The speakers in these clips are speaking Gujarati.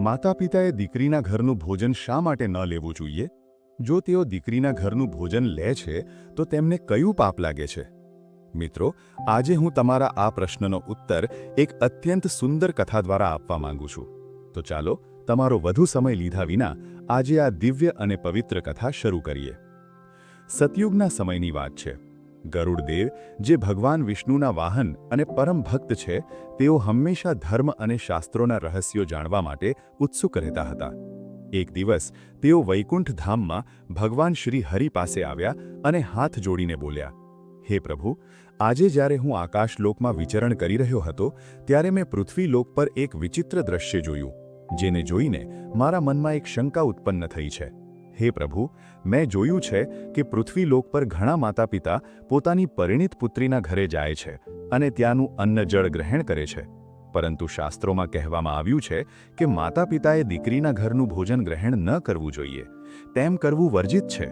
માતા પિતાએ દીકરીના ઘરનું ભોજન શા માટે ન લેવું જોઈએ? જો તેઓ દીકરીના ઘરનું ભોજન લે છે, તો તેમને કયું પાપ લાગે છે? મિત્રો, આજે હું તમારા આ પ્રશ્નનો ઉત્તર એક અત્યંત સુંદર કથા દ્વારા આપવા માંગુ છું. તો ચાલો, તમારો વધુ સમય લીધા વિના આજે આ દિવ્ય અને પવિત્ર કથા શરૂ કરીએ. સતયુગના સમયની વાત છે. ગરુડદેવ, જે ભગવાન વિષ્ણુના વાહન અને પરમ ભક્ત છે, તેઓ હંમેશા ધર્મ અને શાસ્ત્રોના રહસ્યો જાણવા માટે ઉત્સુક રહેતા હતા. એક દિવસ, તેઓ વૈકુંઠ ધામમાં ભગવાન શ્રી હરિ પાસે આવ્યા અને હાથ જોડીને બોલ્યા, હે પ્રભુ, આજે જ્યારે હું આકાશલોકમાં વિચરણ કરી રહ્યો હતો, ત્યારે મેં પૃથ્વીલોક પર એક વિચિત્ર દ્રશ્ય જોયું, જેને જોઈને મારા મનમાં એક શંકા ઉત્પન્ન થઈ છે. હે પ્રભુ, મેં જોયું છે કે પૃથ્વીલોક પર ઘણા માતા પિતા પોતાની પરિણિત પુત્રીના ઘરે જાય છે અને ત્યાંનું અન્ન જળ ગ્રહણ કરે છે. પરંતુ શાસ્ત્રોમાં કહેવામાં આવ્યું છે કે માતા પિતાએ દીકરીના ઘરનું ભોજન ગ્રહણ ન કરવું જોઈએ. તેમ કરવું વર્જિત છે.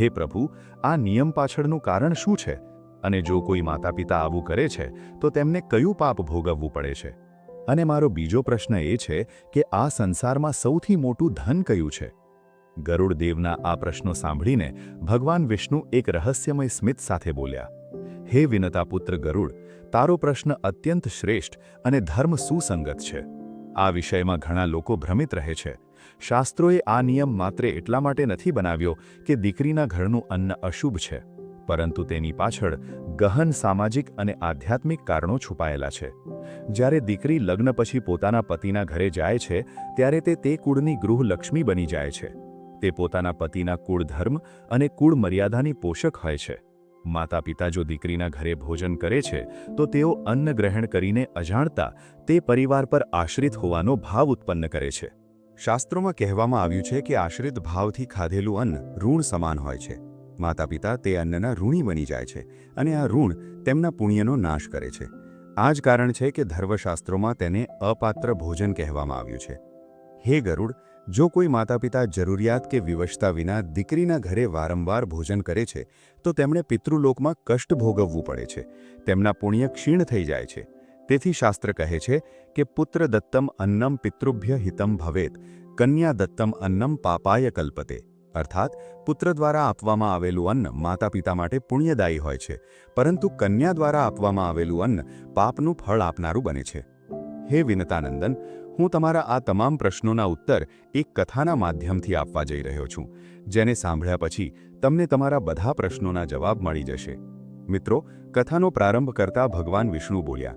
હે પ્રભુ, આ નિયમ પાછળનું કારણ શું છે? અને જો કોઈ માતા પિતા આવું કરે છે, તો તેમને કયું પાપ ભોગવવું પડે છે? અને મારો બીજો પ્રશ્ન એ છે કે આ સંસારમાં સૌથી મોટું ધન કયું છે? ગરુડદેવના આ પ્રશ્નો સાંભળીને ભગવાન વિષ્ણુ એક રહસ્યમય સ્મિત સાથે બોલ્યા, હે વિનતાપુત્ર ગરુડ, તારો પ્રશ્ન અત્યંત શ્રેષ્ઠ અને ધર્મ સુસંગત છે. આ વિષયમાં ઘણા લોકો ભ્રમિત રહે છે. શાસ્ત્રોએ આ નિયમ માત્ર એટલા માટે નથી બનાવ્યો કે દીકરીના ઘરનું અન્ન અશુભ છે, પરંતુ તેની પાછળ ગહન સામાજિક અને આધ્યાત્મિક કારણો છુપાયેલા છે. જ્યારે દીકરી લગ્ન પછી પોતાના પતિના ઘરે જાય છે, ત્યારે તે તે કુળની ગૃહલક્ષ્મી બની જાય છે. તે પોતાના પતિના કુળ ધર્મ અને કુળ મર્યાદાની પોષક હોય છે. માતા પિતા જો દીકરીના ઘરે ભોજન કરે છે, તો તેઓ અન્ન ગ્રહણ કરીને અજાણતા તે પરિવાર પર આશ્રિત હોવાનો ભાવ ઉત્પન્ન કરે છે. શાસ્ત્રોમાં કહેવામાં આવ્યું છે કે આશ્રિત ભાવથી ખાધેલું અન્ન ઋણ સમાન હોય છે. માતા પિતા તે અન્નના ઋણી બની જાય છે અને આ ઋણ તેમના પુણ્યનો નાશ કરે છે. આ જ કારણ છે કે ધર્મશાસ્ત્રોમાં તેને અપાત્ર ભોજન કહેવામાં આવ્યું છે. હે ગરુડ જો કોઈ માતાપિતા જરૂરિયાત કે વિવશતા વિના દીકરીના ઘરે વારંવાર ભોજન કરે છે, તો તેમણે પિતૃલોકમાં કષ્ટ ભોગવવું પડે છે. તેમના પુણ્ય ક્ષીણ થઈ જાય છે. તેથી શાસ્ત્ર કહે છે કે પુત્ર દત્તમ અન્નમ પિતૃભ્ય હિતમ ભવેત, કન્યા દત્તમ અન્નમ પાપાય કલ્પતે. અર્થાત, પુત્ર દ્વારા આપવામાં આવેલું અન્ન માતા પિતા માટે પુણ્યદાયી હોય છે, પરંતુ કન્યા દ્વારા આપવામાં આવેલું અન્ન પાપનું ફળ આપનારું બને છે. હે વિનતાનંદન હું તમારા આ તમામ પ્રશ્નોના ઉત્તર એક કથાના માધ્યમથી આપવા જઈ રહ્યો છું, જેને સાંભળ્યા પછી તમને તમારા બધા પ્રશ્નોના જવાબ મળી જશે. મિત્રો, કથાનો પ્રારંભ કરતા ભગવાન વિષ્ણુ બોલ્યા,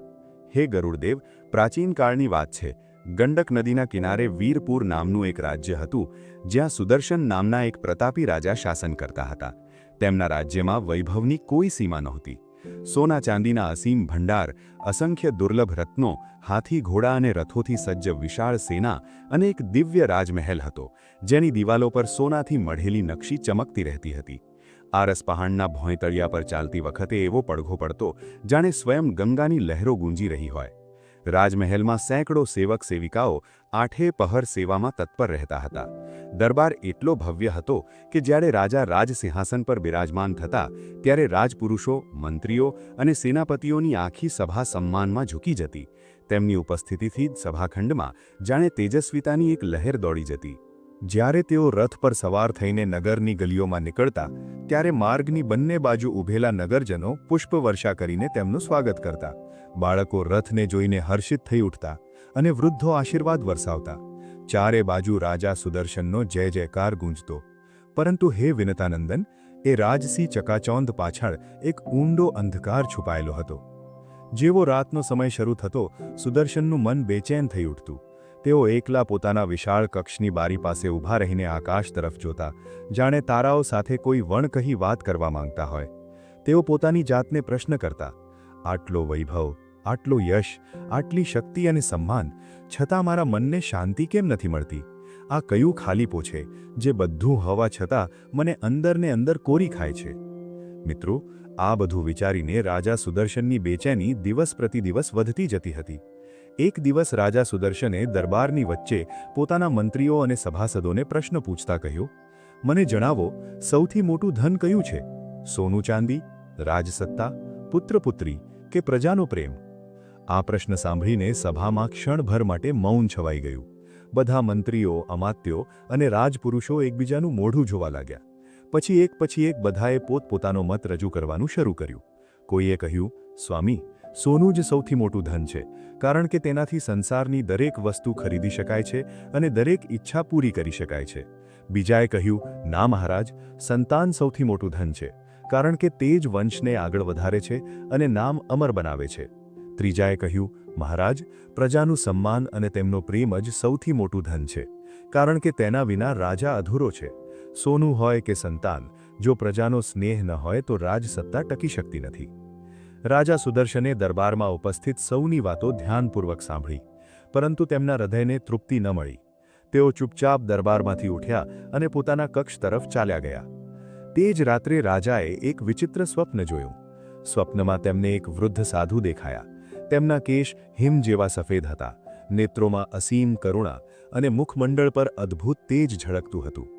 હે ગરુડદેવ, પ્રાચીન વાત છે. ગંડક નદીના કિનારે વીરપુર નામનું એક રાજ્ય હતું, જ્યાં સુદર્શન નામના એક પ્રતાપી રાજા શાસન કરતા હતા. તેમના રાજ્યમાં વૈભવની કોઈ સીમા નહોતી. સોના ચાંદીના અસીમ ભંડાર અસંખ્ય દુર્લભ રત્નો હાથી ઘોડા અને રથોથી સજ્જ વિશાળ સેના અને એક દિવ્ય રાજમહેલ હતો, જેની દિવાલો પર સોનાથી મઢેલી નકશી ચમકતી રહેતી હતી. આરસ પહાડના ભોંયતળિયા પર ચાલતી વખતે એવો પડઘો પડતો જાણે સ્વયં ગંગાની લહેરો ગુંજી રહી હોય. રાજમહેલમાં સેંકડો સેવક સેવિકાઓ આઠે પહર સેવામાં તત્પર રહેતા હતા. દરબાર એટલો ભવ્ય હતો કે જ્યારે રાજા રાજસિંહાસન પર બિરાજમાન થતા, ત્યારે રાજપુરુષો, મંત્રીઓ અને સેનાપતિઓની આખી સભા સન્માનમાં ઝૂકી જતી. તેમની ઉપસ્થિતિથી જ સભાખંડમાં જાણે તેજસ્વીતાની એક લહેર દોડી જતી. જ્યારે તેઓ રથ પર સવાર થઈને નગરની ગલીઓમાં નીકળતા, ત્યારે માર્ગની બંને બાજુ ઊભેલા નગરજનો પુષ્પવર્ષા કરીને તેમનું સ્વાગત કરતા. બાળકો રથને જોઈને હર્ષિત થઈ ઉઠતા અને વૃદ્ધો આશીર્વાદ વરસાવતા. ચારે બાજુ રાજા સુદર્શનનો જય જયકાર ગુંજતો. પરંતુ હે વિનતાનંદન, એ રાજસિંહ ચકાચોંધ પાછળ એક ઊંડો અંધકાર છુપાયેલો હતો. જેવો રાતનો સમય શરૂ થતો, સુદર્શનનું મન બેચેન થઈ ઉઠતું. તેઓ એકલા પોતાના વિશાળ કક્ષની બારી પાસે ઊભા રહીને આકાશ તરફ જોતા, જાણે તારાઓ સાથે કોઈ વણ કહી વાત કરવા માંગતા હોય. તેઓ પોતાની જાતને પ્રશ્ન કરતા, આટલો વૈભવ આટલો યશ, આટલી શક્તિ અને સન્માન, છતાં મારા મનને શાંતિ કેમ નથી મળતી? આ કયું ખાલીપો છે જે બધું હવા છતાં મને અંદરને અંદર કોરી ખાય છે? મિત્રો, આ બધું વિચારીને રાજા સુદર્શનની બેચેની દિવસ પ્રતિદિવસ વધતી જતી હતી. એક દિવસ રાજા સુદર્શને દરબારની વચ્ચે પોતાના મંત્રીઓ અને સભાસદોને પ્રશ્ન પૂછતા કહ્યું, મને જણાવો, સૌથી મોટું ધન કયું છે? સોનું ચાંદી, રાજસત્તા, પુત્રપુત્રી કે પ્રજાનો પ્રેમ? આ પ્રશ્ન સાંભળીને સભામાં ક્ષણભર માટે મૌન છવાઈ ગયું. બધા મંત્રીઓ, અમાત્યો અને રાજપુરુષો એકબીજાનું મોઢું જોવા લાગ્યા. પછી એક પછી એક બધાએ પોતપોતાનો મત રજૂ કરવાનું શરૂ કર્યું. કોઈએ કહ્યું, સ્વામી, સોનું જ સૌથી મોટું ધન છે, કારણ કે તેનાથી સંસારની દરેક વસ્તુ ખરીદી શકાય છે અને દરેક ઈચ્છા પૂરી કરી શકાય છે. બીજાએ કહ્યું, ના મહારાજ, સંતાન સૌથી મોટું ધન છે, કારણ કે તે જ વંશને આગળ વધારે છે અને નામ અમર બનાવે છે. ત્રીજાએ કહ્યું, મહારાજ, પ્રજાનું સન્માન અને તેમનો પ્રેમ જ સૌથી મોટું ધન છે, કારણ કે તેના વિના રાજા અધૂરો છે. સોનું હોય કે સંતાન, જો પ્રજાનો સ્નેહ ન હોય તો રાજસત્તા ટકી શકતી નથી. રાજા સુદર્શને દરબારમાં ઉપસ્થિત સૌની વાતો ધ્યાનપૂર્વક સાંભળી, પરંતુ તેમના હૃદયને તૃપ્તિ ન મળી. તેઓ ચૂપચાપ દરબારમાંથી ઉઠ્યા અને પોતાના કક્ષ તરફ ચાલ્યા ગયા. તે જ રાત્રે રાજાએ એક વિચિત્ર સ્વપ્ન જોયું. સ્વપ્નમાં તેમને એક વૃદ્ધ સાધુ દેખાયા. તેમના કેશ હિમ જેવા સફેદ હતા. નેત્રોમાં અસીમ કરુણા અને મુખમંડળ પર અદ્ભુત તેજ ઝળકતું હતું.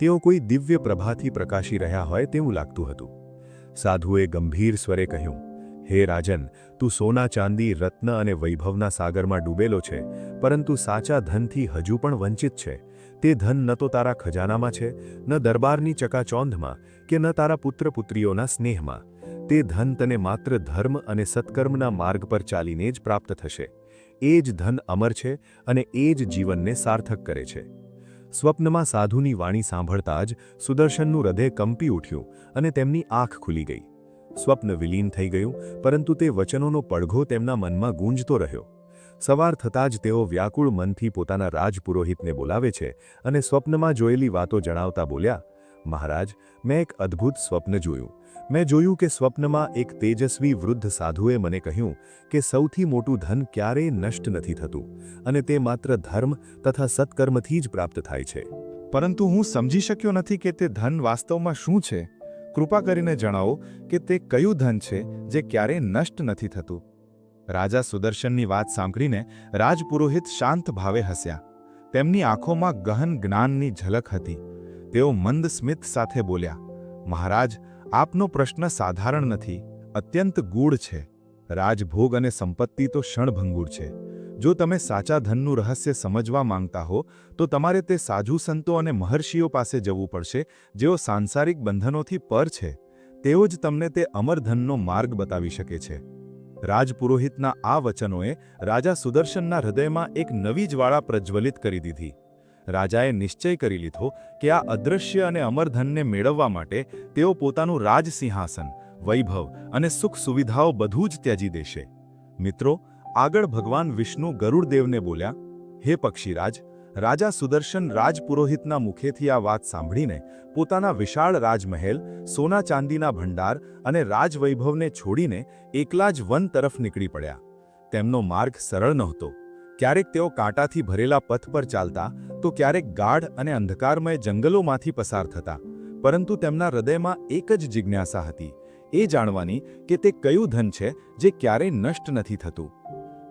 તેઓ કોઈ દિવ્ય પ્રભાથી પ્રકાશી રહ્યા હોય તેવું લાગતું હતું. સાધુએ ગંભીર સ્વરે કહ્યું, હે રાજન, તું સોના ચાંદી, રત્ન અને વૈભવના સાગરમાં ડૂબેલો છે, પરંતુ સાચા ધનથી હજુ પણ વંચિત છે. તે ધન ન તો તારા ખજાનામાં છે, ન દરબારની ચકાચોંધમાં કે ન તારા પુત્ર પુત્રીઓના સ્નેહમાં. તે ધન તને માત્ર ધર્મ અને સત્કર્મના માર્ગ પર ચાલીને જ પ્રાપ્ત થશે. એ જ ધન અમર છે અને એ જ જીવનને સાર્થક કરે છે. સ્વપ્નમાં સાધુની વાણી સાંભળતા જ સુદર્શનનું હૃદય કંપી ઉઠ્યું અને તેમની આંખ ખુલી ગઈ. સ્વપ્ન વિલીન થઈ ગયું, પરંતુ તે વચનોનો પડઘો તેમના મનમાં ગૂંજતો રહ્યો. સવાર થતાં જ તેઓ વ્યાકુળ મનથી પોતાના રાજપુરોહિતને બોલાવે છે અને સ્વપ્નમાં જોયેલી વાતો જણાવતા બોલ્યા મહારાજ, મેં એક અદ્ભુત સ્વપ્ન જોયું. મેં જોયું કે સ્વપ્નમાં એક તેજસ્વી વૃદ્ધ સાધુએ મને કહ્યું કે સૌથી મોટું ધન ક્યારેય નષ્ટ નથી થતું અને તે માત્ર ધર્મ તથા સત્કર્મથી જ પ્રાપ્ત થાય છે. પરંતુ હું સમજી શક્યો નથી કે તે ધન વાસ્તવમાં શું છે. કૃપા કરીને જણાવો કે તે કયું ધન છે જે ક્યારેય નષ્ટ નથી થતું. રાજા સુદર્શનની વાત સાંભળીને રાજપુરોહિત શાંત ભાવે હસ્યા. તેમની આંખોમાં ગહન જ્ઞાનની ઝલક હતી. તેઓ મંદ સ્મિત સાથે બોલ્યા, મહારાજ, આપનો પ્રશ્ન સાધારણ નથી, અત્યંત ગૂઢ છે. રાજભોગ અને સંપત્તિ તો ક્ષણભંગુર છે. જો તમે સાચા ધનનું રહસ્ય સમજવા માંગતા હો, તો તમારે તે સાધુ સંતો અને મહર્ષિઓ પાસે જવું પડશે, જેઓ સાંસારિક બંધનોથી પર છે. તેઓ જ તમને તે અમર ધનનો માર્ગ બતાવી શકે છે. રાજપુરોહિતના આ વચનોએ રાજા સુદર્શનના હૃદયમાં એક નવી જ્વાળા પ્રજ્વલિત કરી દીધી. રાજાએ નિશ્ચય કરી લીધો કે આ અદૃશ્ય અને અમરધનને મેળવવા માટે તેઓ પોતાનું રાજસિંહાસન વૈભવ અને સુખ સુવિધાઓ બધું જ ત્યજી દેશે. મિત્રો, આગળ ભગવાન વિષ્ણુ ગરુડદેવને બોલ્યા, હે પક્ષીરાજ, રાજા સુદર્શન રાજપુરોહિતના મુખેથી આ વાત સાંભળીને પોતાના વિશાળ રાજમહેલ, સોના ચાંદીના ભંડાર અને રાજવૈભવને છોડીને એકલા જ વન તરફ નીકળી પડ્યા. તેમનો માર્ગ સરળ નહોતો. ક્યારેક તેઓ કાંટાથી ભરેલા પથ પર ચાલતા, તો ક્યારેક ગાઢ અને અંધકારમય જંગલોમાંથી પસાર થતા. પરંતુ તેમના હૃદયમાં એક જ જિજ્ઞાસા હતી. એ જાણવાની કે તે કયું ધન છે જે ક્યારેય નષ્ટ નથી થતું.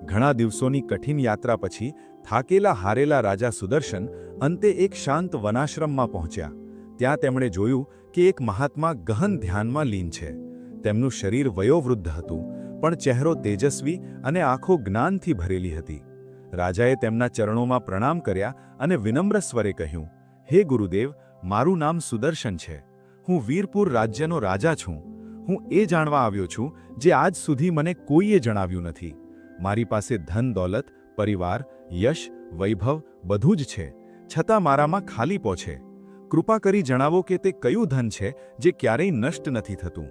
ઘણા દિવસોની કઠિન યાત્રા પછી થાકેલા હારેલા રાજા સુદર્શન અંતે એક શાંત વનાશ્રમમાં પહોંચ્યા. ત્યાં તેમણે જોયું કે એક મહાત્મા ગહન ધ્યાનમાં લીન છે. તેમનું શરીર વયોવૃદ્ધ હતું, પણ ચહેરો તેજસ્વી અને આંખો જ્ઞાનથી ભરેલી હતી. રાજાએ તેમના ચરણોમાં પ્રણામ કર્યા અને વિનમ્ર સ્વરે કહ્યું, હે ગુરુદેવ, મારું નામ સુદર્શન છે. હું વીરપુર રાજ્યનો રાજા છું. હું એ જાણવા આવ્યો છું જે આજ સુધી મને કોઈએ જણાવ્યું નથી. મારી પાસે ધન, દોલત, પરિવાર, યશ, વૈભવ બધું જ છે. છતાં મારામાં ખાલી છે કૃપા કરી જણાવો કે તે કયું ધન છે જે ક્યારેય નષ્ટ નથી થતું.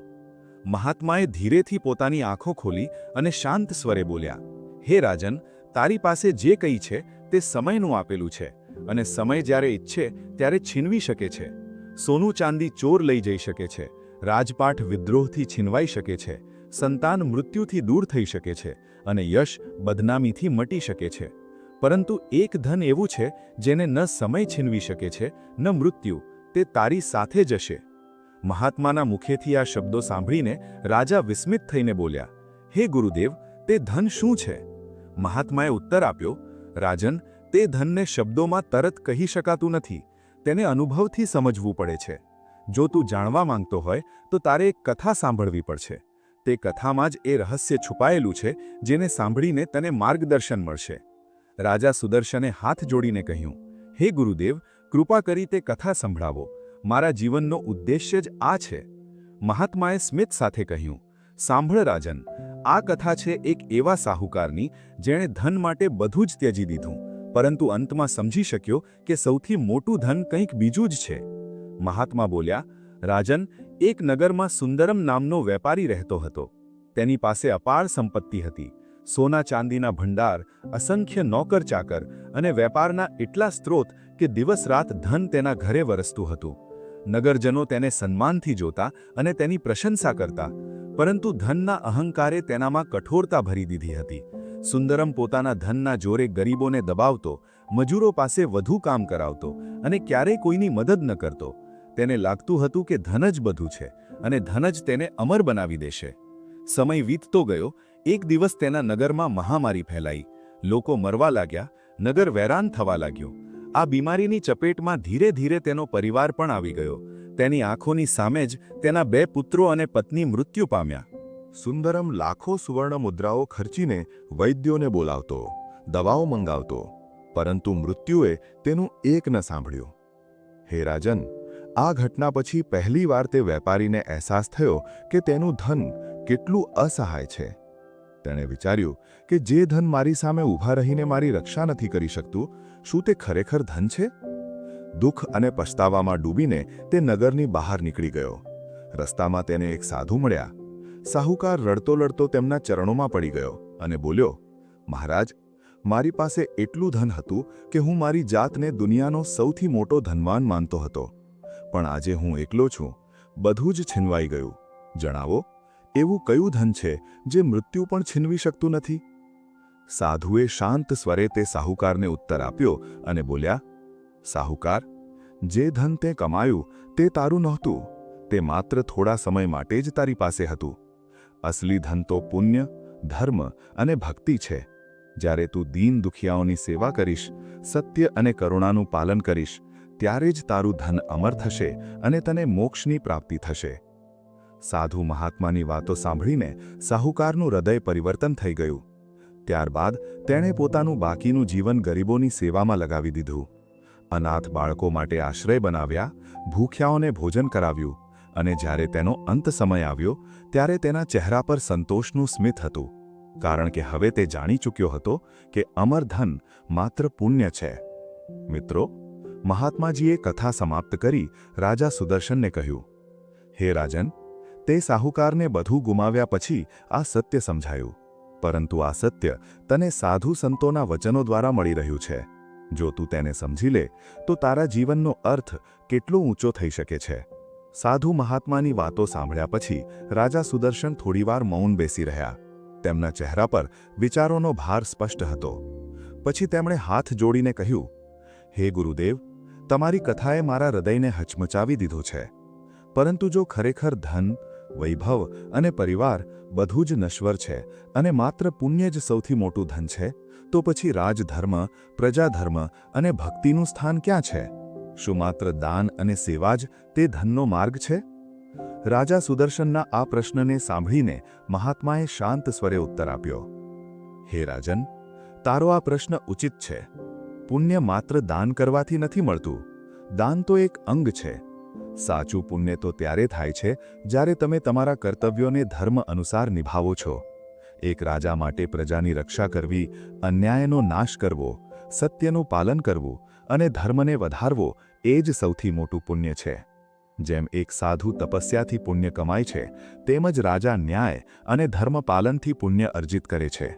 મહાત્માએ ધીરેથી પોતાની આંખો ખોલી અને શાંત સ્વરે બોલ્યા, હે રાજન તારી પાસે જે કંઈ છે તે સમયનું આપેલું છે અને સમય જ્યારે ઈચ્છે ત્યારે છીનવી શકે છે. સોનું ચાંદી ચોર લઈ જઈ શકે છે. રાજપાઠ વિદ્રોહથી છીનવાઈ શકે છે. સંતાન મૃત્યુથી દૂર થઈ શકે છે અને યશ બદનામીથી મટી શકે છે. પરંતુ એક ધન એવું છે જેને ન સમય છીનવી શકે છે, ન મૃત્યુ, તે તારી સાથે જશે મહાત્માના મુખેથી આ શબ્દો સાંભળીને રાજા વિસ્મિત થઈને બોલ્યા, હે ગુરુદેવ, તે ધન શું છે? મહાત્માએ ઉત્તર આપ્યો, રાજન, તે ધનને શબ્દોમાં તરત કહી શકાતું નથી. તેને અનુભવથી સમજવું પડે છે. જો તું જાણવા માંગતો હોય, તો તારે એક કથા સાંભળવી પડશે. તે કથામાં જ એ રહસ્ય છુપાયેલું છે, જેને સાંભળીને તને માર્ગદર્શન મળશે. રાજા સુદર્શને હાથ જોડીને કહ્યું, હે ગુરુદેવ, કૃપા કરી તે કથા સંભળાવો. મારા જીવનનો ઉદ્દેશ્ય જ આ છે. મહાત્માએ સ્મિત સાથે કહ્યું, સાંભળ, રાજન આ કથા છે એક એવા સાહુકારની જેણે ધન માટે બધું જ ત્યજી દીધું. પરંતુ અંતમાં સમજી શક્યો કે સૌથી મોટું ધન કંઈક બીજું જ છે. મહાત્મા બોલ્યા, રાજન, એક નગરમાં સુંદરમ નામનો વેપારી રહેતો હતો. તેની પાસે અપાર સંપત્તિ હતી. સોના ચાંદીના ભંડાર, અસંખ્ય નોકર ચાકર અને વેપારના એટલા સ્ત્રોત કે દિવસ રાત ધન તેના ઘરે વરસતું હતું. નગરજનો તેને સન્માનથી જોતા અને તેની પ્રશંસા કરતા. પરંતુ ધનના અહંકારે તેનામાં કઠોરતા ભરી દીધી હતી. સુંદરમ પોતાના ધનના જોરે ગરીબોને દબાવતો, મજૂરો પાસે વધુ કામ કરાવતો અને ક્યારેય કોઈની મદદ ન કરતો. તેને લાગતું હતું કે ધન જ બધું છે અને ધન જ તેને અમર બનાવી દેશે. સમય વીતતો ગયો, એક દિવસ તેના નગરમાં મહામારી ફેલાઈ. લોકો મરવા લાગ્યા, નગર વેરાન થવા લાગ્યું. આ બીમારીની ચપેટમાં ધીરે ધીરે તેનો પરિવાર પણ આવી ગયો. તેની આંખોની સામે જ તેના બે પુત્રો અને પત્ની મૃત્યુ પામ્યા. સુંદરમ લાખો સુવર્ણ મુદ્રાઓ ખર્ચીને વૈદ્યોને બોલાવતો, દવાઓ મંગાવતો, પરંતુ મૃત્યુએ તેનું એક ન સાંભળ્યું. હે રાજન, આ ઘટના પછી પહેલીવાર તે વેપારીને અહેસાસ થયો કે તેનું ધન કેટલું અસહાય છે. તેણે વિચાર્યું કે જે ધન મારી સામે ઊભા રહીને મારી રક્ષા નથી કરી શકતું, શું તે ખરેખર ધન છે? દુઃખ અને પછતાવામાં ડૂબીને તે નગરની બહાર નીકળી ગયો. રસ્તામાં તેને એક સાધુ મળ્યા. સાહુકાર રડતો લડતો તેમના ચરણોમાં પડી ગયો અને બોલ્યો, મહારાજ, મારી પાસે એટલું ધન હતું કે હું મારી જાતને દુનિયાનો સૌથી મોટો ધનવાન માનતો હતો. પણ આજે હું એકલો છું. બધું જ છીનવાઈ ગયું. જણાવો, એવું કયું ધન છે જે મૃત્યુ પણ છીનવી શકતું નથી? સાધુએ શાંત સ્વરે તે સાહુકારને ઉત્તર આપ્યો અને બોલ્યા સાહુકાર, જે ધન તે કમાયું, તે તારું નહોતું, તે માત્ર થોડા સમય માટે જ તારી પાસે હતું. અસલી ધન તો પુણ્ય, ધર્મ અને ભક્તિ છે. જ્યારે તું દીન દુખિયાઓની સેવા કરીશ, સત્ય અને કરુણાનું પાલન કરીશ, ત્યારે જ તારું ધન અમર થશે અને તને મોક્ષની પ્રાપ્તિ થશે. સાધુ મહાત્માની વાતો સાંભળીને સાહુકારનું હૃદય પરિવર્તન થઈ ગયું. ત્યારબાદ તેણે પોતાનું બાકીનું જીવન ગરીબોની સેવામાં લગાવી દીધું. અનાથ બાળકો માટે આશ્રય બનાવ્યા, ભૂખ્યાઓને ભોજન કરાવ્યું અને જ્યારે તેનો અંત સમય આવ્યો, ત્યારે તેના ચહેરા પર સંતોષનું સ્મિત હતું. કારણ કે હવે તે જાણી ચૂક્યો હતો કે અમર ધન માત્ર પુણ્ય છે. મિત્રો, મહાત્માજીએ કથા સમાપ્ત કરી રાજા સુદર્શનને કહ્યું, હે રાજન, તે સાહુકારને બધું ગુમાવ્યા પછી આ સત્ય સમજાયું. પરંતુ આ સત્ય તને સાધુ સંતોના વચનો દ્વારા મળી રહ્યું છે. જો તું તેને સમજી લે, તો તારા જીવનનો અર્થ કેટલો ઊંચો થઈ શકે છે. સાધુ મહાત્માની વાતો સાંભળ્યા પછી રાજા સુદર્શન થોડીવાર મૌન બેસી રહ્યા. તેમના ચહેરા પર વિચારોનો ભાર સ્પષ્ટ હતો. પછી તેમણે હાથ જોડીને કહ્યું, હે ગુરુદેવ, તમારી કથાએ મારા હૃદયને હચમચાવી દીધું છે. પરંતુ જો ખરેખર ધન, વૈભવ અને પરિવાર બધું જ નશ્વર છે અને માત્ર પુણ્ય જ સૌથી મોટું ધન છે તો પછી રાજધર્મ, પ્રજાધર્મ અને ભક્તિનું સ્થાન ક્યાં છે? શું માત્ર દાન અને સેવા જ તે ધનનો માર્ગ છે? રાજા સુદર્શનના આ પ્રશ્નને સાંભળીને મહાત્માએ શાંત સ્વરે ઉત્તર આપ્યો. હે રાજન, તારો આ પ્રશ્ન ઉચિત છે. પુણ્ય માત્ર દાન કરવાથી નથી મળતું. દાન તો એક અંગ છે. સાચું પુણ્ય તો ત્યારે થાય છે જ્યારે તમે તમારા કર્તવ્યોને ધર્મ અનુસાર નિભાવો છો. એક રાજા માટે પ્રજાની રક્ષા કરવી, અન્યાયનો નાશ કરવો, સત્યનું પાલન કરવું અને ધર્મને વધારવો એ જ સૌથી મોટું પુણ્ય છે. જેમ એક સાધુ તપસ્યાથી પુણ્ય કમાય છે, તેમ જ રાજા ન્યાય અને ધર્મપાલનથી પુણ્ય અર્જિત કરે છે.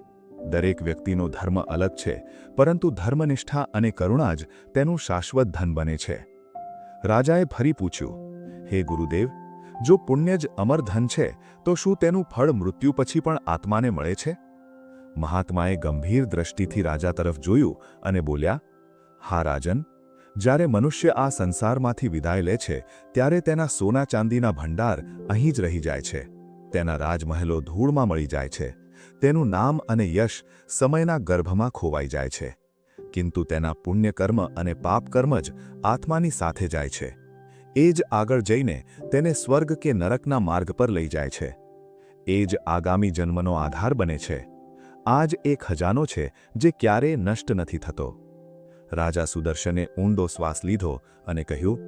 દરેક વ્યક્તિનો ધર્મ અલગ છે, પરંતુ ધર્મનિષ્ઠા અને કરુણા જ તેનું શાશ્વત ધન બને છે. રાજાએ ફરી પૂછ્યું, હે ગુરુદેવ જો પુણ્ય જ અમર ધન છે, તો શું તેનું ફળ મૃત્યુ પછી પણ આત્માને મળે છે? મહાત્માએ ગંભીર દ્રષ્ટિથી રાજા તરફ જોયું અને બોલ્યા, હા રાજન, જ્યારે મનુષ્ય આ સંસારમાંથી વિદાય લે છે, ત્યારે તેના સોના ચાંદીના ભંડાર અહીં જ રહી જાય છે. તેના રાજમહેલો ધૂળમાં મળી જાય છે. તેનું નામ અને યશ સમયના ગર્ભમાં ખોવાઈ જાય છે. કિંતુ તેના પુણ્યકર્મ અને પાપકર્મ જ આત્માની સાથે જાય છે. એ જ આગળ જઈને તેને સ્વર્ગ કે નરકના માર્ગ પર લઈ જાય છે. એ જ આગામી જન્મનો આધાર બને છે. આ જ એ ખજાનો છે જે ક્યારેય નષ્ટ નથી થતો. રાજા સુદર્શને ઊંડો શ્વાસ લીધો અને કહ્યું,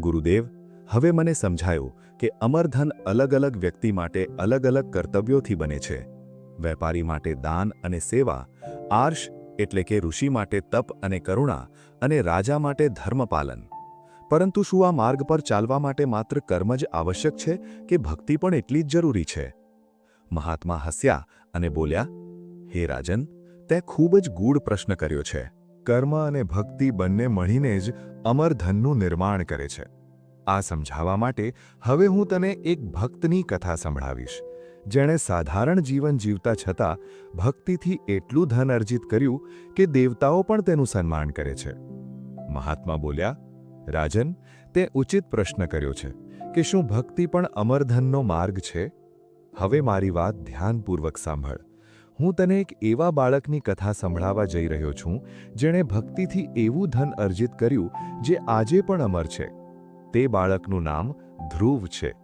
ગુરુદેવ, હવે મને સમજાયું કે અમરધન અલગ અલગ વ્યક્તિ માટે અલગ અલગ કર્તવ્યોથી બને છે. વેપારી માટે દાન અને સેવા, આર્ષ એટલે કે ઋષિ માટે તપ અને કરુણા અને રાજા માટે ધર્મપાલન. પરંતુ શું આ માર્ગ પર ચાલવા માટે માત્ર કર્મ જ આવશ્યક છે કે ભક્તિ પણ એટલી જ જરૂરી છે? મહાત્મા હસ્યા અને બોલ્યા, હે રાજન, તે ખૂબ જ ગૂઢ પ્રશ્ન કર્યો છે. કર્મ અને ભક્તિ બંને મળીને જ અમરધનનું નિર્માણ કરે છે. આ સમજાવવા માટે હવે હું તને એક ભક્તની કથા સંભળાવીશ. જેણે સાધારણ જીવન જીવતા છતાં ભક્તિથી એટલું ધન અર્જિત કર્યું કે દેવતાઓ પણ તેનું સન્માન કરે છે. મહાત્મા બોલ્યા રાજન, તે ઉચિત પ્રશ્ન કર્યો છે કે શું ભક્તિ પણ અમરધનનો માર્ગ છે? હવે મારી વાત ધ્યાનપૂર્વક સાંભળ. હું તને એક એવા બાળકની કથા સંભળાવા જઈ રહ્યો છું, જેણે ભક્તિથી એવું ધન અર્જિત કર્યું જે આજે પણ અમર છે. તે બાળકનું નામ ધ્રુવ છે.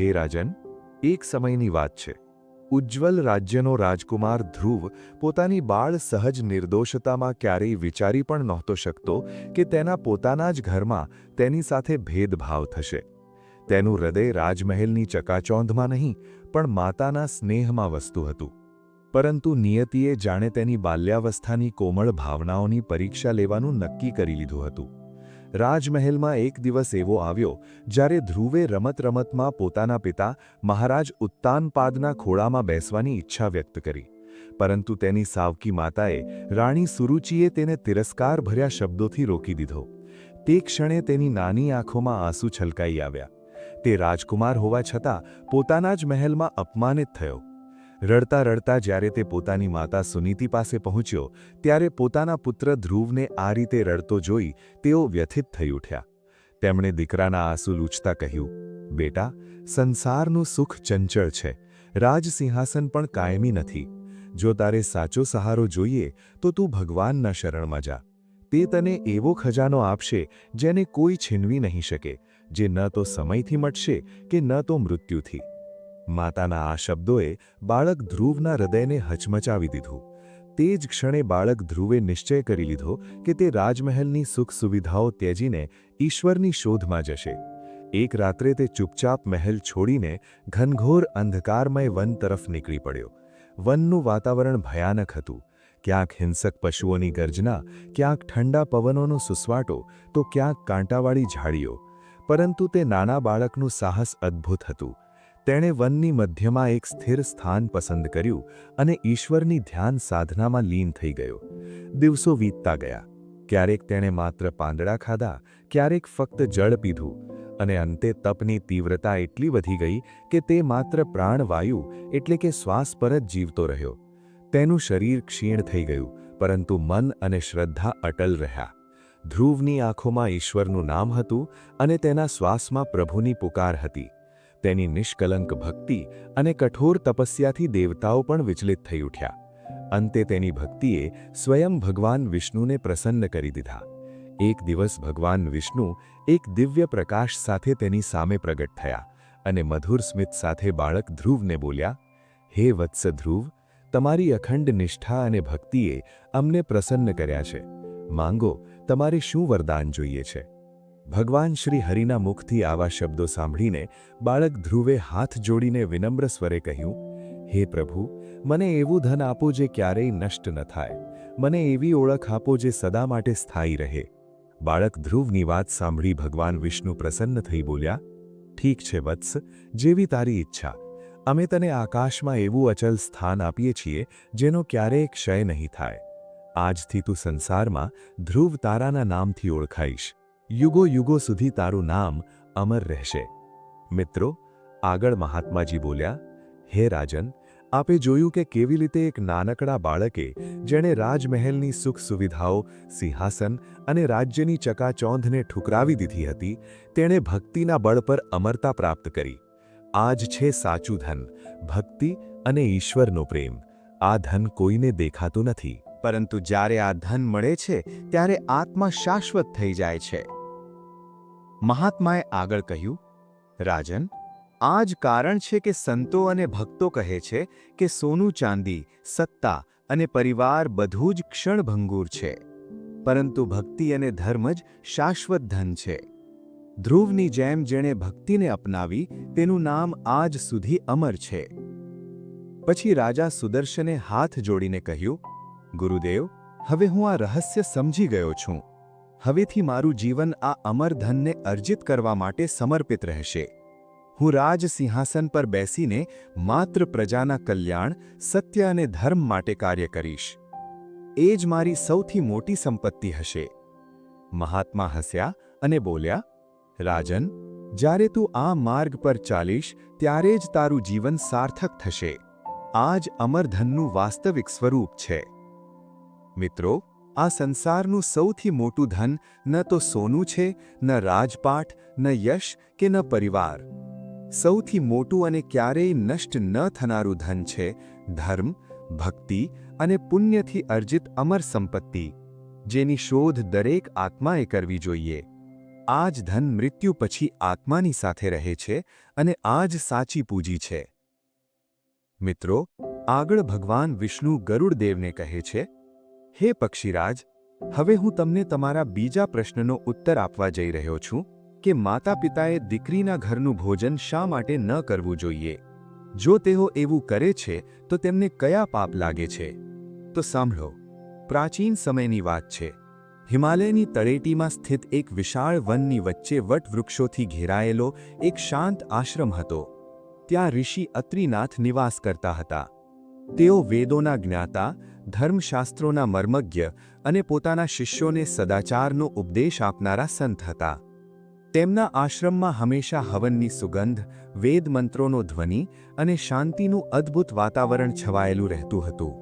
હે રાજન, એક સમયની વાત છે. ઉજ્જવલ રાજ્યનો રાજકુમાર ધ્રુવ પોતાની બાળ સહજ નિર્દોષતામાં ક્યારેય વિચારી પણ નહોતો શકતો કે તેના પોતાના જ ઘરમાં તેની સાથે ભેદભાવ થશે. તેનું હૃદય રાજમહેલની ચકાચોંધમાં નહીં, પણ માતાના સ્નેહમાં વસતું હતું. પરંતુ નિયતિએ જાણે તેની બાલ્યાવસ્થાની કોમળ ભાવનાઓની પરીક્ષા લેવાનું નક્કી કરી લીધું હતું. રાજમહેલમાં એક દિવસ એવો આવ્યો, જ્યારે ધ્રુવે રમત રમતમાં પોતાના પિતા મહારાજ ઉત્તાનપાદના ખોળામાં બેસવાની ઈચ્છા વ્યક્ત કરી. પરંતુ તેની સાવકી માતાએ રાણી સુરુચિએ તેને તિરસ્કાર ભર્યા શબ્દોથી રોકી દીધો. તે ક્ષણે તેની નાની આંખોમાં આંસુ છલકાઈ આવ્યા. તે રાજકુમાર હોવા છતાં પોતાના જ મહેલમાં અપમાનિત થયો. રડતા રડતા જ્યારે તે પોતાની માતા સુનીતિ પાસે પહોંચ્યો, ત્યારે પોતાના પુત્ર ધ્રુવને આ રીતે રડતો જોઈ તેઓ વ્યથિત થઈ ઉઠ્યા. તેમણે દીકરાના આંસુ લૂછતા કહ્યું, બેટા, સંસારનું સુખ ચંચળ છે. રાજસિંહાસન પણ કાયમી નથી. જો તારે સાચો સહારો જોઈએ, તો તું ભગવાનના શરણમાં જા. તે તને એવો ખજાનો આપશે, જેને કોઈ છીનવી નહીં શકે, જે ન તો સમયથી મટશે કે ન તો મૃત્યુથી. માતાના આ શબ્દોએ બાળક ધ્રુવના હૃદયને હચમચાવી દીધું. તે જ ક્ષણે બાળક ધ્રુવે નિશ્ચય કરી લીધો કે તે રાજમહેલની સુખ સુવિધાઓ ત્યજીને ઈશ્વરની શોધમાં જશે. એક રાત્રે તે ચૂપચાપ મહેલ છોડીને ઘનઘોર અંધકારમય વન તરફ નીકળી પડ્યો. વનનું વાતાવરણ ભયાનક હતું. ક્યાંક હિંસક પશુઓની ગર્જના, ક્યાંક ઠંડા પવનોનો સુસવાટો, તો ક્યાંક કાંટાવાળી ઝાડીઓ. પરંતુ તે નાના બાળકનું સાહસ અદ્ભુત હતું. તેણે વનની મધ્યમાં એક સ્થિર સ્થાન પસંદ કર્યું અને ઈશ્વરની ધ્યાન સાધનામાં લીન થઈ ગયો. દિવસો વીતતા ગયા. ક્યારેક તેણે માત્ર પાંદડા ખાધા, ક્યારેક ફક્ત જળ પીધું અને અંતે તપની તીવ્રતા એટલી વધી ગઈ કે તે માત્ર પ્રાણવાયુ એટલે કે શ્વાસ પર જ જીવતો રહ્યો. તેનું શરીર ક્ષીણ થઈ ગયું, પરંતુ મન અને શ્રદ્ધા અટલ રહ્યા. ધ્રુવની આંખોમાં ઈશ્વરનું નામ હતું અને તેના શ્વાસમાં પ્રભુની પુકાર હતી. તેની નિષ્કલંક ભક્તિ અને કઠોર તપસ્યાથી દેવતાઓ પણ વિચલિત થઈ ઉઠ્યા. અંતે તેની ભક્તિએ સ્વયં ભગવાન વિષ્ણુને પ્રસન્ન કરી દીધા. એક દિવસ ભગવાન વિષ્ણુ એક દિવ્ય પ્રકાશ સાથે તેની સામે પ્રગટ થયા અને મધુર સ્મિત સાથે બાળક ધ્રુવને બોલ્યા, હે વત્સ ધ્રુવ, તમારી અખંડ નિષ્ઠા અને ભક્તિએ અમને પ્રસન્ન કર્યા છે. માંગો, તમારે શું વરદાન જોઈએ છે? ભગવાન શ્રી હરિના મુખથી આવા શબ્દો સાંભળીને બાળક ધ્રુવે હાથ જોડીને વિનમ્ર સ્વરે કહ્યું, હે પ્રભુ, મને એવું ધન આપો જે ક્યારેય નષ્ટ ન થાય. મને એવી ઓળખ આપો જે સદા માટે સ્થાયી રહે. બાળક ધ્રુવની વાત સાંભળી ભગવાન વિષ્ણુ પ્રસન્ન થઈ બોલ્યા, ઠીક છે વત્સ, જેવી તારી ઈચ્છા. અમે તને આકાશમાં એવું અચલ સ્થાન આપીએ છીએ, જેનો ક્યારેય ક્ષય નહીં થાય. આજથી તું સંસારમાં ધ્રુવ તારાના નામથી ઓળખાઈશ. યુગો યુગો સુધી તારું નામ અમર રહેશે. મિત્રો, આગળ મહાત્માજી બોલ્યા, હે રાજન, આપે જોયું કે કેવી રીતે એક નાનકડા બાળકે જેણે રાજમહેલની સુખ સુવિધાઓ, સિંહાસન અને રાજ્યની ચકાચોંધને ઠુકરાવી દીધી હતી, તેણે ભક્તિના બળ પર અમરતા પ્રાપ્ત કરી. આ જ છે સાચું ધન, ભક્તિ અને ઈશ્વરનો પ્રેમ. આ ધન કોઈને દેખાતું નથી. પરંતુ જ્યારે આ ધન મળે છે, ત્યારે આત્મા શાશ્વત થઈ જાય છે. મહાત્માએ આગળ કહ્યું, રાજન આ જ કારણ છે કે સંતો અને ભક્તો કહે છે કે સોનું ચાંદી, સત્તા અને પરિવાર બધું જ ક્ષણભંગુર છે. પરંતુ ભક્તિ અને ધર્મ જ શાશ્વત ધન છે. ધ્રુવની જેમ જેણે ભક્તિને અપનાવી, તેનું નામ આજ સુધી અમર છે. પછી રાજા સુદર્શને હાથ જોડીને કહ્યું, ગુરુદેવ, હવે હું આ રહસ્ય સમજી ગયો છું. હવેથી મારું જીવન આ અમર ધનને અર્જિત કરવા માટે સમર્પિત રહેશે. હું રાજ સિંહાસન પર બેસીને માત્ર પ્રજાના કલ્યાણ, સત્ય અને ધર્મ માટે કાર્ય કરીશ. એ જ મારી સૌથી મોટી સંપત્તિ હશે. મહાત્મા હસ્યા અને બોલ્યા, રાજન, જ્યારે તું આ માર્ગ પર ચાલીશ, ત્યારે જ તારું જીવન સાર્થક થશે. આ જ અમરધનનું વાસ્તવિક સ્વરૂપ છે. મિત્રો આ સંસારનું સૌથી મોટું ધન ન તો સોનું છે, ન રાજપાટ ન યશ કે ન પરિવાર. સૌથી મોટું અને ક્યારેય નષ્ટ ન થનારું ધન છે, ધર્મ, ભક્તિ અને પુણ્યથી અર્જિત અમર સંપત્તિ, જેની શોધ દરેક આત્માએ કરવી જોઈએ. આ જ ધન મૃત્યુ પછી આત્માની સાથે રહે છે અને આ જ સાચી પૂજી છે. મિત્રો, આગળ ભગવાન વિષ્ણુ ગરુડદેવને કહે છે હે પક્ષીરાજ, હવે હું તમને તમારા બીજા પ્રશ્નનો ઉત્તર આપવા જઈ રહ્યો છું કે માતા પિતાએ દીકરીના ઘરનું ભોજન શા માટે ન કરવું જોઈએ? જો તેઓ એવું કરે છે, તો તેમને કયા પાપ લાગે છે? તો સાંભળો, પ્રાચીન સમયની વાત છે. હિમાલયની તળેટીમાં સ્થિત એક વિશાળ વનની વચ્ચે વટવૃક્ષોથી ઘેરાયેલો એક શાંત આશ્રમ હતો. ત્યાં ઋષિ અત્રિનાથ નિવાસ કરતા હતા. તેઓ વેદોના જ્ઞાતા ધર્મશાસ્ત્રોના મર્મજ્ઞ અને પોતાના શિષ્યોને સદાચારનો ઉપદેશ આપનારા સંત હતા. તેમના આશ્રમમાં હંમેશા હવનની સુગંધ, વેદ મંત્રોનો ધ્વનિ અને શાંતિનું અદ્ભુત વાતાવરણ છવાયેલું રહેતું હતું.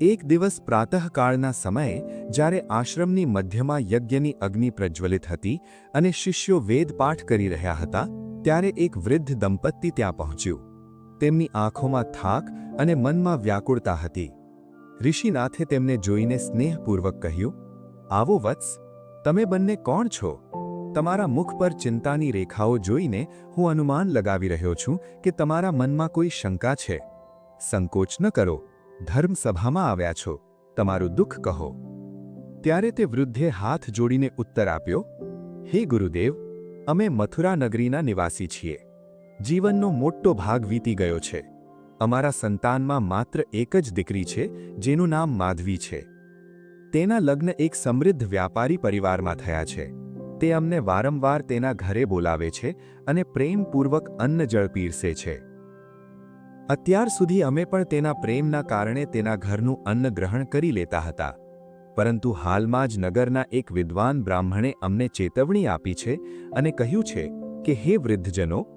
એક દિવસ પ્રાતઃકાળના સમયે, જ્યારે આશ્રમની મધ્યમાં યજ્ઞની અગ્નિ પ્રજ્વલિત હતી અને શિષ્યો વેદપાઠ કરી રહ્યા હતા, ત્યારે એક વૃદ્ધ દંપતી ત્યાં પહોંચ્યું. તેમની આંખોમાં થાક અને મનમાં વ્યાકુળતા હતી. ઋષિનાથે તેમને જોઈને સ્નેહપૂર્વક કહ્યું, આવો વત્સ, તમે બંને કોણ છો? તમારા મુખ પર ચિંતાની રેખાઓ જોઈને હું અનુમાન લગાવી રહ્યો છું કે તમારા મનમાં કોઈ શંકા છે. સંકોચ ન કરો ધર્મસભામાં આવ્યા છો, તમારું દુઃખ કહો. ત્યારે તે વૃદ્ધે હાથ જોડીને ઉત્તર આપ્યો, હે ગુરુદેવ, અમે મથુરા નગરીના નિવાસી છીએ. જીવનનો મોટો ભાગ વીતી ગયો છે. અમારા સંતાનમાં માત્ર એક જ દીકરી છે, જેનું નામ માધવી છે. તેના લગ્ન એક સમૃદ્ધ વ્યાપારી પરિવારમાં થયા છે. તે અમને વારંવાર તેના ઘરે બોલાવે છે અને પ્રેમપૂર્વક અન્ન જળ પીરસે છે. અત્યાર સુધી અમે પણ તેના પ્રેમના કારણે તેના ઘરનું અન્ન ગ્રહણ કરી લેતા હતા. પરંતુ હાલમાં જ નગરના એક વિદ્વાન બ્રાહ્મણે અમને ચેતવણી આપી છે અને કહ્યું છે કે, હે વૃદ્ધજનો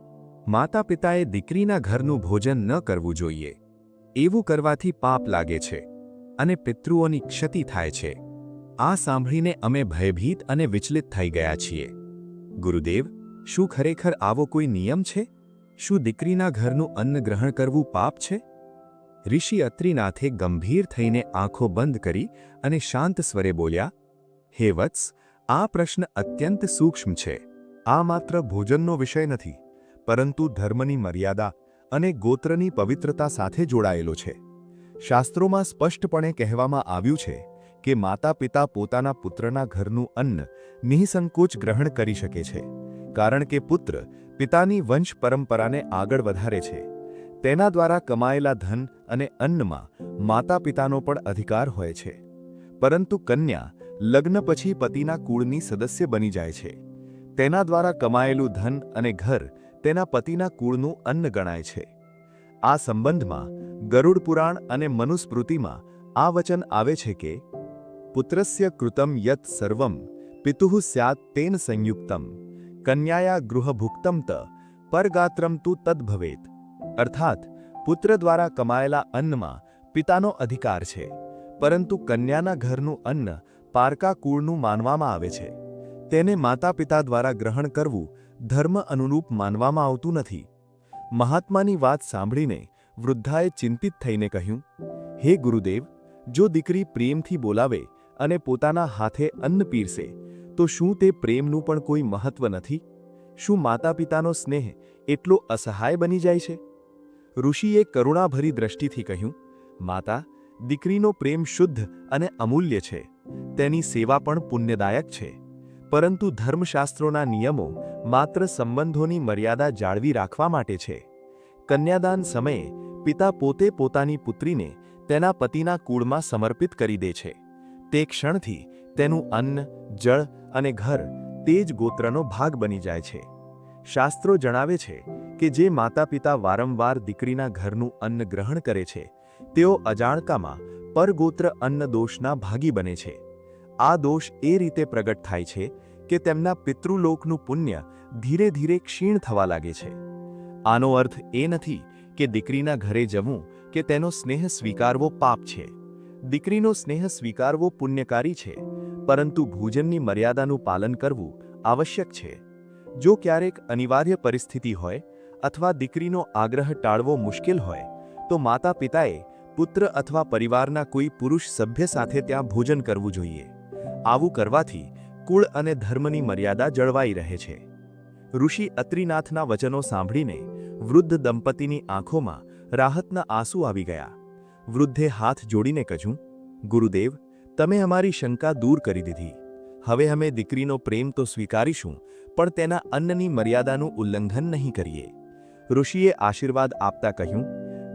માતા પિતાએ દીકરીના ઘરનું ભોજન ન કરવું જોઈએ. એવું કરવાથી પાપ લાગે છે અને પિતૃઓની ક્ષતિ થાય છે. આ સાંભળીને અમે ભયભીત અને વિચલિત થઈ ગયા છીએ. ગુરુદેવ, શું ખરેખર આવો કોઈ નિયમ છે? શું દીકરીના ઘરનું અન્ન ગ્રહણ કરવું પાપ છે? ઋષિ અત્રિનાથે ગંભીર થઈને આંખો બંધ કરી અને શાંત સ્વરે બોલ્યા, હે વત્સ, આ પ્રશ્ન અત્યંત સૂક્ષ્મ છે. આ માત્ર ભોજનનો વિષય નથી. પરંતુ ધર્મની મર્યાદા અને ગોત્રની પવિત્રતા સાથે જોડાયેલો છે. શાસ્ત્રોમાં સ્પષ્ટપણે કહેવામાં આવ્યું છે કે માતા પિતા પોતાના પુત્રના ઘરનું અન્ન નિઃસંકોચ ગ્રહણ કરી શકે છે, કારણ કે પુત્ર પિતાની વંશ પરંપરાને આગળ વધારે છે. તેના દ્વારા કમાયેલા ધન અને અન્નમાં માતા પિતાનો પણ અધિકાર હોય છે. પરંતુ કન્યા લગ્ન પછી પતિના કુળની સદસ્ય બની જાય છે. તેના દ્વારા કમાયેલું ધન અને ઘર તેના પતિના કુળનું અન્ન ગણાય છે. આ સંબંધમાં ગરુડ પુરાણ અને મનુસ્મૃતિમાં આ વચન આવે છે કે, પુત્રસ્ય કૃતમ યત સર્વમ, પિતુઃ સ્યાત તેન સંયુક્તમ, કન્યાયા ગૃહભુક્તમ ત, પરગાત્રમ તુ તદ્ભવેત અર્થાત, પુત્ર દ્વારા કમાયેલા અન્નમાં પિતાનો અધિકાર છે, પરંતુ કન્યાના ઘરનું અન્ન પારકા કુળનું માનવામાં આવે છે. તેને માતા પિતા દ્વારા ગ્રહણ કરવું ધર્મ અનુરૂપ માનવામાં આવતું નથી. મહાત્માની વાત સાંભળીને વૃદ્ધાએ ચિંતિત થઈને કહ્યું, હે ગુરુદેવ, જો દીકરી પ્રેમથી બોલાવે અને પોતાના હાથે અન્ન પીરસે, તો શું તે પ્રેમનું પણ કોઈ મહત્વ નથી? શું માતા પિતાનો સ્નેહ એટલો અસહાય બની જાય છે? ઋષિએ કરુણાભરી દ્રષ્ટિથી કહ્યું, માતા, દીકરીનો પ્રેમ શુદ્ધ અને અમૂલ્ય છે. તેની સેવા પણ પુણ્યદાયક છે. પરંતુ ધર્મશાસ્ત્રોના નિયમો માત્ર સંબંધોની મર્યાદા જાળવી રાખવા માટે છે. કન્યાદાન સમયે પિતા પોતે પોતાની પુત્રીને તેના પતિના કુળમાં સમર્પિત કરી દે છે. તે ક્ષણથી તેનું અન્ન, જળ અને ઘર તે જ ગોત્રનો ભાગ બની જાય છે. શાસ્ત્રો જણાવે છે કે જે માતા પિતા વારંવાર દીકરીના ઘરનું અન્ન ગ્રહણ કરે છે, તેઓ અજાણકામાં પરગોત્ર અન્ન દોષના ભાગી બને છે. આ દોષ એ રીતે પ્રગટ થાય છે કે તેમના પિતૃલોકનું પુણ્ય ધીરે ધીરે ક્ષીણ થવા લાગે છે. આનો અર્થ એ નથી કે દીકરીના ઘરે જવું કે તેનો સ્નેહ સ્વીકારવો પાપ છે. દીકરીનો સ્નેહ સ્વીકારવો પુણ્યકારી છે, પરંતુ ભોજનની મર્યાદાનું પાલન કરવું આવશ્યક છે. જો ક્યારેક અનિવાર્ય પરિસ્થિતિ હોય અથવા દીકરીનો આગ્રહ ટાળવો મુશ્કેલ હોય, તો માતા પિતાએ પુત્ર અથવા પરિવારના કોઈ પુરુષ સભ્ય સાથે ત્યાં ભોજન કરવું જોઈએ. આવું કરવાથી કુળ અને ધર્મની મર્યાદા જળવાઈ રહે છે. ઋષિ અત્રિનાથના વચનો સાંભળીને વૃદ્ધ દંપતીની આંખોમાં રાહતના આંસુ આવી ગયા. વૃદ્ધે હાથ જોડીને કહ્યું, ગુરુદેવ, તમે અમારી શંકા દૂર કરી દીધી. હવે અમે દીકરીનો પ્રેમ તો સ્વીકારીશું, પણ તેના અન્નની મર્યાદાનું ઉલ્લંઘન નહીં કરીએ. ઋષિએ આશીર્વાદ આપતા કહ્યું,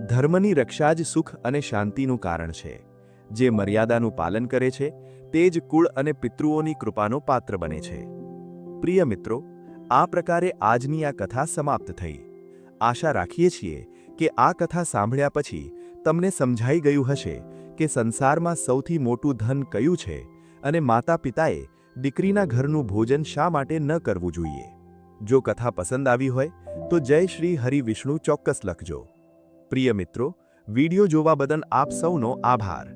ધર્મની રક્ષા જ સુખ અને શાંતિનું કારણ છે. જે મર્યાદાનું પાલન કરે છે તે જ કુળ અને પિતૃઓની કૃપાનો પાત્ર બને છે. પ્રિય મિત્રો, આ પ્રકારે આજની આ કથા સમાપ્ત થઈ. આશા રાખીએ છીએ કે આ કથા સાંભળ્યા પછી તમને સમજાઈ ગયું હશે કે સંસારમાં સૌથી મોટું ધન કયું છે અને માતા પિતાએ દીકરીના ઘરનું ભોજન શા માટે ન કરવું જોઈએ. જો કથા પસંદ આવી હોય, તો જય શ્રી હરિ વિષ્ણુ ચોક્કસ લખજો. પ્રિય મિત્રો, વિડિયો જોવા બદલ આપ સૌનો આભાર.